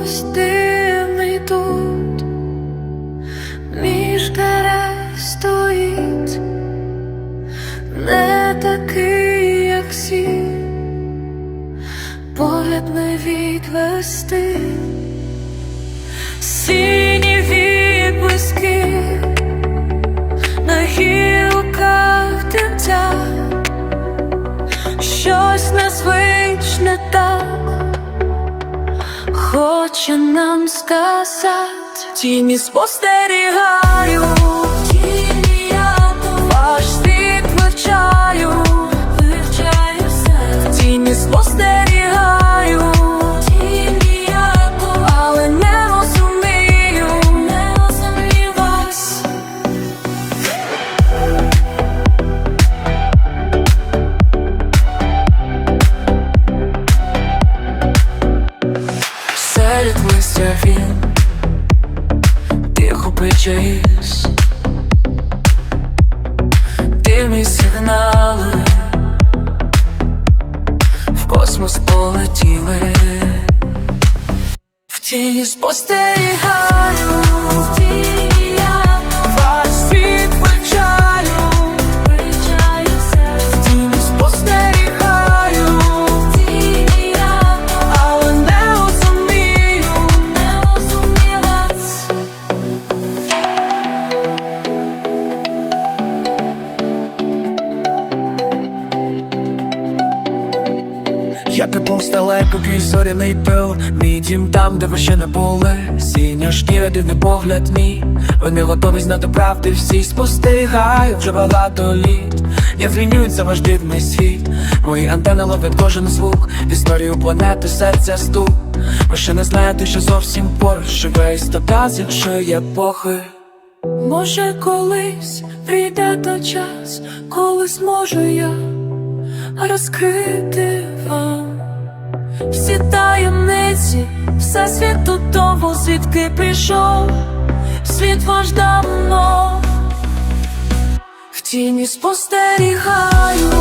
хтось дивний тут, між дерев стоїть, не такий, як всі, погляд не відвести, сині відблиски. На гілках тимця, щось незвичне так хоче нам сказати. Тіні спостерігаю, тіні я ваш світ вивчаю, вивчаю все. Тіні спостерігаю, Серед він тихо причаїсь Дивні сигнали в космос полетіли. В тіні спостерігаю Далеко крізь зоряний пил. Мій дім там, де ви ще не були. Сіня шкіра, дивний погляд мій. Вони готові знати правди, всі спостерігають вже багато літ Я звінюють за ваш дивний світ. Мої антени ловлять кожен звук. Історію планети, серця стук. Ви ще не знаєте, що зовсім поруч. Живе істота з іншої епохи. Може, колись прийде той час, коли зможу я розкрити вам всі таємниці, все світу того, звідки прийшов, світ ваш давно. В тіні спостерігаю,